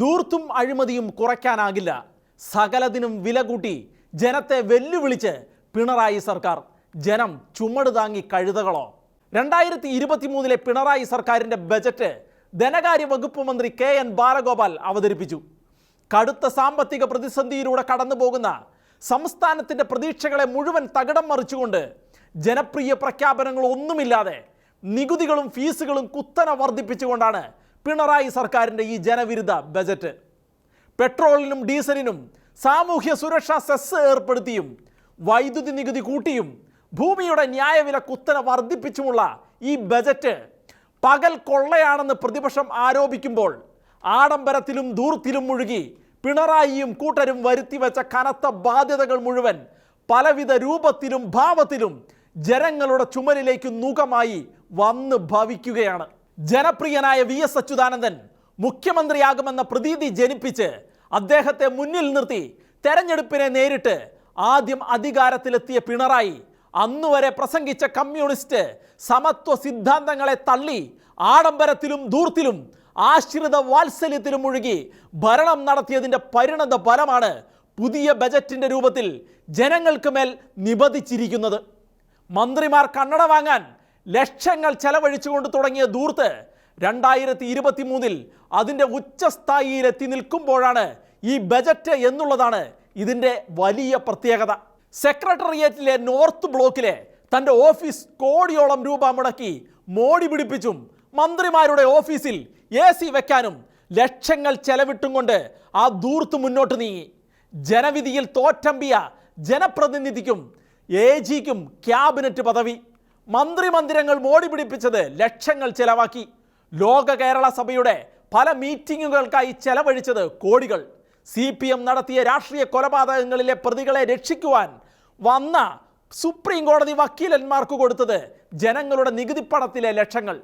ദൂർത്തും അഴിമതിയും കുറയ്ക്കാനാകില്ല. സകലതിനും വില കൂട്ടി ജനത്തെ വെല്ലുവിളിച്ച് പിണറായി സർക്കാർ. ജനം ചുമട് താങ്ങി കഴുതകളോ? രണ്ടായിരത്തി ഇരുപത്തി മൂന്നിലെ പിണറായി സർക്കാരിന്റെ ബജറ്റ് ധനകാര്യ വകുപ്പ് മന്ത്രി കെ എൻ ബാലഗോപാൽ അവതരിപ്പിച്ചു. കടുത്ത സാമ്പത്തിക പ്രതിസന്ധിയിലൂടെ കടന്നു പോകുന്ന സംസ്ഥാനത്തിന്റെ പ്രതീക്ഷകളെ മുഴുവൻ തകിടം മറിച്ചുകൊണ്ട് ജനപ്രിയ പ്രഖ്യാപനങ്ങളൊന്നുമില്ലാതെ നികുതികളും ഫീസുകളും കുത്തനെ വർദ്ധിപ്പിച്ചുകൊണ്ടാണ് പിണറായി സർക്കാരിന്റെ ഈ ജനവിരുദ്ധ ബജറ്റ്. പെട്രോളിനും ഡീസലിനും സാമൂഹ്യ സുരക്ഷാ സെസ് ഏർപ്പെടുത്തിയും വൈദ്യുതി നികുതി കൂട്ടിയും ഭൂമിയുടെ ന്യായവില കുത്തനെ വർദ്ധിപ്പിച്ചുമുള്ള ഈ ബജറ്റ് പകൽ കൊള്ളയാണെന്ന് പ്രതിപക്ഷം ആരോപിക്കുമ്പോൾ ആഡംബരത്തിലും ദൂർത്തിലും മുഴുകി പിണറായിയും കൂട്ടരും വരുത്തിവെച്ച കനത്ത ബാധ്യതകൾ മുഴുവൻ പലവിധ രൂപത്തിലും ഭാവത്തിലും ജനങ്ങളുടെ ചുമലിലേക്ക് നുകമായി വന്ന് ഭവിക്കുകയാണ്. ജനപ്രിയനായ വി എസ് അച്യുതാനന്ദൻ മുഖ്യമന്ത്രിയാകുമെന്ന പ്രതീതി ജനിപ്പിച്ച് അദ്ദേഹത്തെ മുന്നിൽ നിർത്തി തെരഞ്ഞെടുപ്പിനെ നേരിട്ട് ആദ്യം അധികാരത്തിലെത്തിയ പിണറായി അന്നുവരെ പ്രസംഗിച്ച കമ്മ്യൂണിസ്റ്റ് സമത്വ സിദ്ധാന്തങ്ങളെ തള്ളി ആഡംബരത്തിലും ദൂർത്തിലും ആശ്രിത വാത്സല്യത്തിലും മുഴുകി ഭരണം നടത്തിയതിന്റെ പരിണത ഫലമാണ് പുതിയ ബജറ്റിന്റെ രൂപത്തിൽ ജനങ്ങൾക്ക് മേൽ നിബന്ധിച്ചിരിക്കുന്നത്. മന്ത്രിമാർ കണ്ണട വാങ്ങാൻ ലക്ഷങ്ങൾ ചെലവഴിച്ചുകൊണ്ട് തുടങ്ങിയ ദൂർത്ത് രണ്ടായിരത്തി ഇരുപത്തി മൂന്നിൽ അതിന്റെ ഉച്ചസ്ഥായിയിൽ എത്തി നിൽക്കുമ്പോഴാണ് ഈ ബജറ്റ് എന്നുള്ളതാണ് ഇതിന്റെ വലിയ പ്രത്യേകത. സെക്രട്ടേറിയറ്റിലെ നോർത്ത് ബ്ലോക്കിലെ തന്റെ ഓഫീസ് കോടിയോളം രൂപ മുടക്കി മോടി പിടിപ്പിച്ചും മന്ത്രിമാരുടെ ഓഫീസിൽ എ സി വെക്കാനും ലക്ഷങ്ങൾ ചെലവിട്ടും കൊണ്ട് ആ ദൂർത്ത് മുന്നോട്ട് നീങ്ങി. ജനവിധിയിൽ തോറ്റമ്പിയ ജനപ്രതിനിധിക്കും എ ജിക്കും ക്യാബിനറ്റ് പദവി. മന്ത്രിമന്ദിരങ്ങൾ മോടി പിടിപ്പിച്ചത് ലക്ഷങ്ങൾ ചെലവാക്കി. ലോക കേരള സഭയുടെ പല മീറ്റിങ്ങുകൾക്കായി ചെലവഴിച്ചത് കോടികൾ. സി പി എം നടത്തിയ രാഷ്ട്രീയ കൊലപാതകങ്ങളിലെ പ്രതികളെ രക്ഷിക്കുവാൻ വന്ന സുപ്രീം കോടതി വക്കീലന്മാർക്ക് കൊടുത്തത് ജനങ്ങളുടെ നികുതിപ്പണത്തിലെ ലക്ഷങ്ങൾ.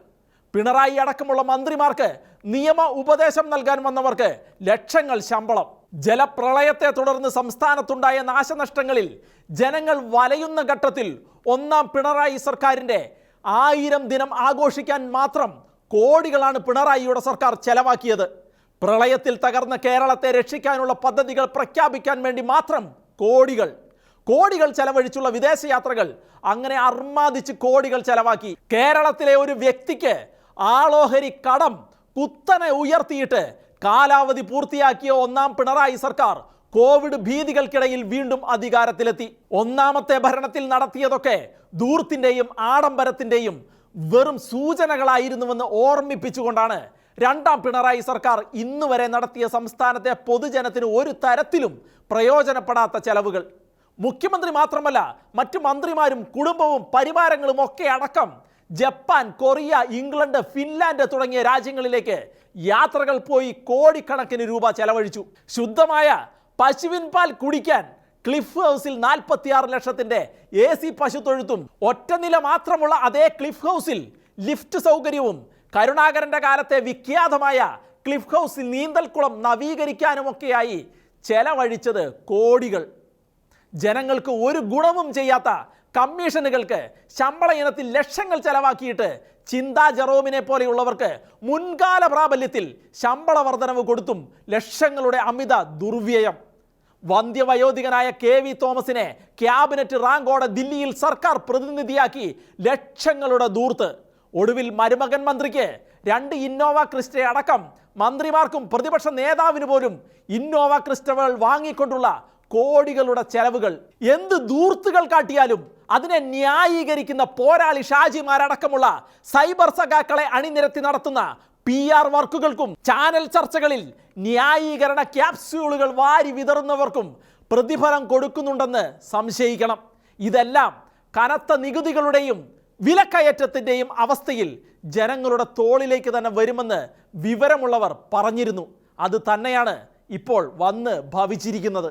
പിണറായി അടക്കമുള്ള മന്ത്രിമാർക്ക് നിയമ ഉപദേശം നൽകാൻ വന്നവർക്ക് ലക്ഷങ്ങൾ ശമ്പളം. ജലപ്രളയത്തെ തുടർന്ന് സംസ്ഥാനത്തുണ്ടായ നാശനഷ്ടങ്ങളിൽ ജനങ്ങൾ വലയുന്ന ഘട്ടത്തിൽ ഒന്നാം പിണറായി സർക്കാരിന്റെ ആയിരം ദിനം ആഘോഷിക്കാൻ മാത്രം കോടികളാണ് പിണറായിയുടെ സർക്കാർ ചെലവാക്കിയത്. പ്രളയത്തിൽ തകർന്ന കേരളത്തെ രക്ഷിക്കാനുള്ള പദ്ധതികൾ പ്രഖ്യാപിക്കാൻ വേണ്ടി മാത്രം കോടികൾ കോടികൾ ചെലവഴിച്ചുള്ള വിദേശയാത്രകൾ അങ്ങനെ അർമാദിച്ച് കോടികൾ ചെലവാക്കി. കേരളത്തിലെ ഒരു വ്യക്തിക്ക് ആളോഹരി കടം കുത്തനെ ഉയർത്തിയിട്ട് കാലാവധി പൂർത്തിയാക്കിയ ഒന്നാം പിണറായി സർക്കാർ കോവിഡ് ഭീതികൾക്കിടയിൽ വീണ്ടും അധികാരത്തിലെത്തി. ഒന്നാമത്തെ ഭരണത്തിൽ നടത്തിയതൊക്കെ ദൂർത്തിന്റെയും ആഡംബരത്തിന്റെയും വെറും സൂചനകളായിരുന്നുവെന്ന് ഓർമ്മിപ്പിച്ചുകൊണ്ടാണ് രണ്ടാം പിണറായി സർക്കാർ ഇന്ന് വരെ നടത്തിയ സംസ്ഥാനത്തെ പൊതുജനത്തിന് ഒരു തരത്തിലും പ്രയോജനപ്പെടാത്ത ചെലവുകൾ. മുഖ്യമന്ത്രി മാത്രമല്ല മറ്റു മന്ത്രിമാരും കുടുംബവും പരിവാരങ്ങളും ഒക്കെ അടക്കം ജപ്പാൻ കൊറിയ ഇംഗ്ലണ്ട് ഫിൻലാൻഡ് തുടങ്ങിയ രാജ്യങ്ങളിലേക്ക് യാത്രകൾ പോയി കോടിക്കണക്കിന് രൂപ ചെലവഴിച്ചു. ശുദ്ധമായ പശുവിൻ പാൽ കുടിക്കാൻ ക്ലിഫ് ഹൗസിൽ നാൽപ്പത്തിയാറ് ലക്ഷത്തിന്റെ എ സി പശുത്തൊഴുത്തും ഒറ്റനില മാത്രമുള്ള അതേ ക്ലിഫ് ഹൗസിൽ ലിഫ്റ്റ് സൗകര്യവും കരുണാകരന്റെ കാലത്തെ വിഖ്യാതമായ ക്ലിഫ് ഹൗസിൽ നീന്തൽക്കുളം നവീകരിക്കാനുമൊക്കെയായി ചെലവഴിച്ചത് കോടികൾ. ജനങ്ങൾക്ക് ഒരു ഗുണവും ചെയ്യാത്ത കമ്മീഷനുകൾക്ക് ശമ്പള ഇനത്തിൽ ലക്ഷങ്ങൾ ചെലവാക്കിയിട്ട് ചിന്താ ജെറോമിനെ പോലെയുള്ളവർക്ക് മുൻകാല പ്രാബല്യത്തിൽ ശമ്പള വർധനവ് കൊടുത്തും ലക്ഷങ്ങളുടെ അമിത ദുർവ്യയം. വന്ധ്യവയോധികനായ കെ വി തോമസിനെ ക്യാബിനറ്റ് റാങ്കോടെ ദില്ലിയിൽ സർക്കാർ പ്രതിനിധിയാക്കി ലക്ഷങ്ങളുടെ ദൂർത്ത്. ഒടുവിൽ മരുമകൻ മന്ത്രിക്ക് രണ്ട് ഇന്നോവ ക്രിസ്റ്റ അടക്കം മന്ത്രിമാർക്കും പ്രതിപക്ഷ നേതാവിന് പോലും ഇന്നോവ ക്രിസ്റ്റകൾ വാങ്ങിക്കൊണ്ടുള്ള കോടികളുടെ ചെലവുകൾ. എന്ത് ദൂർത്തുകൾ കാട്ടിയാലും അതിനെ ന്യായീകരിക്കുന്ന പോരാളി ഷാജിമാരടക്കമുള്ള സൈബർ സഖാക്കളെ അണിനിരത്തി നടത്തുന്ന പി ആർ വർക്കുകൾക്കും ചാനൽ ചർച്ചകളിൽ ന്യായീകരണ ക്യാപ്സ്യൂളുകൾ വാരി വിതറുന്നവർക്കും പ്രതിഫലം കൊടുക്കുന്നുണ്ടെന്ന് സംശയിക്കണം. ഇതെല്ലാം കനത്ത നികുതികളുടെയും വിലക്കയറ്റത്തിന്റെയും അവസ്ഥയിൽ ജനങ്ങളുടെ തോളിലേക്ക് തന്നെ വരുമെന്ന് വിവരമുള്ളവർ പറഞ്ഞിരുന്നു. അത് തന്നെയാണ് ഇപ്പോൾ വന്ന് ഭവിച്ചിരിക്കുന്നത്.